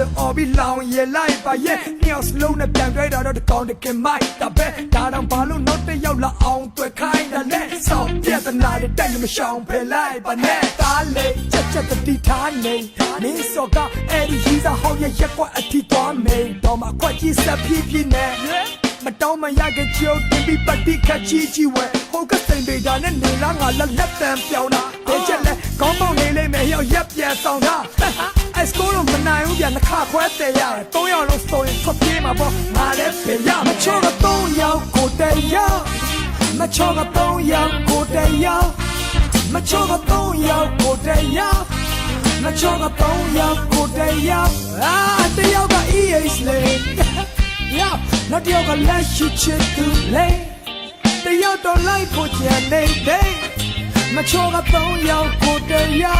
လို့អော်ပြီးလောင်ရလိုက်ပါရဲ့နှစ်ယောက်စလုံးနဲ့ပြန်တွဲတာတော့တကောင်တကင်မိုက်ဒါပဲဒါတော့ဘာလို့နောက်တစ်ယောက်လာအောင်တွေ့ခိုင်းတယ်လဲဆောင်းပြဿနာတွေတိုက်လို့မရှောင်ဖယ်လိုက်ပါနဲ့ဒါလေချက်ချက်တတိထားနေမင်းစောကအဲ့ဒီကြီးစားဟောင်းရဲ့ရက်ကွက်အထီသွားမေးတော့မှခွက်ကြီးဆက်ဖြည်းဖြည်းနဲ့မတောင်းမရကချိုးတင်ပြီးပတိခတ်ချီချီဝဲဟိုကစိန်ပေတာနဲ့နေလာငါလက်လက်တန်ပြောင်းတာဘယ်ချက်လဲကောင်းပေါင်း နေလိမ့်မယ်ဟျောရက်ပြန်ဆောင်တာအစကိုလုံးမနိုင်ဘူးပြန်တစ်ခါခွဲတယ်ရတယ်၃ယောက်လုံးဆိုရင်ထွက်ပြေးမှာပေါ့ငါလည်းပြန်ရမချောက၃ယောက်ကိုတည်းရောက်မချောက၃ယောက်ကိုတည်းရောက်မချောက၃ယောက်ကိုတည်းရောက်မချောက၃ယောက်ကိုတည်းရောက်အာတယောက်က EH လေ Yeah, နောက်တစ်ယောက်ကလက်ရှိချစ်သူလေတယောက်တော့လိုက်ဖို့ကြံနေတယ်မချောကသုံးယောက်ကိုတယော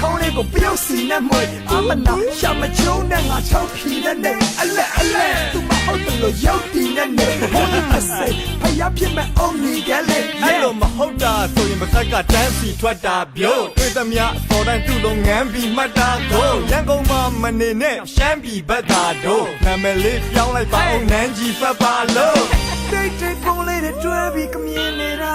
ခေါင်းလေးကိုပြုတ်စီနဲ့မွေအမနာရှာမချုံနဲ့ငါချောက်ဖြီနဲ့နေအလက်အလက်သူမဟုတ်တယ်လို့ရောက်တည်နဲ့နေဟိုဒီမစိဖယားဖြစ်မဲ့အုံကြီးကလေးအဲ့လိုမဟုတ်တာဆိုရင်ပါဇက်ကတန်းစီထွက်တာပြို့တွေ့သမျှစော်တိုင်းသူ့လုံးငန်းပြီးမှတ်တာကိုရန်ကုန်မှာမနေနဲ့ရှမ်းပြည်ဘက်သာတို့နာမည်လေးပြောင်းလိုက်ပါအောင်နန်းကြီးဖက်ပါလို့တိတ်တိတ်ပုံလေးတွေတွဲပြီးကမြင်နေတာ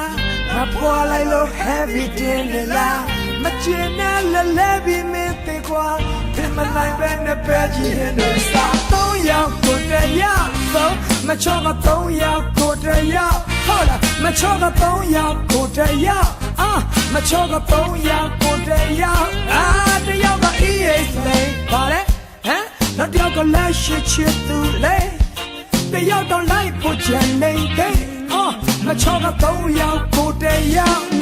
မပွားလိုက်လို့ heavy တင်နေလားမချင်နဲ့ လဲလဲပြီးမင်းသိကွာပြင်မနိုင်ပဲနဲ့ပဲကြီးနေစားသုံးယောက်ကိုတည်းသုံးမချောကသုံးယောက်ကိုတည်းဟုတ်လားမချောကသုံးယောက်ကိုတည်းအာမချောကသုံးယောက်ကိုတည်းအာတယောက်က EH လေပါလေဟမ်နောက်တယောက်ကလက်ရှိချစ်သူလေတယောက်တော့လိုက်ဖို့ချင်နေတယ်အော်မချောကတော့ရောက်ကိုတယော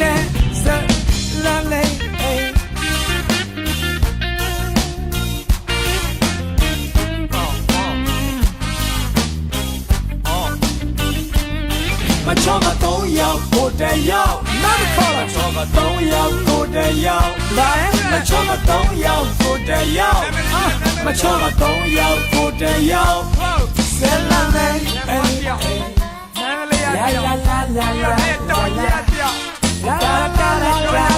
3ယောက်ကိုတယောက်နောက်တစ်ခါလာချောက3ယောက်ကိုတယောက်လာမချောက3ယောက်ကိုတယောက်မချောက3ယောက်ကိုတယောက်ဆယ်လာနေအဲလာလာလာလာလာလာလာလာ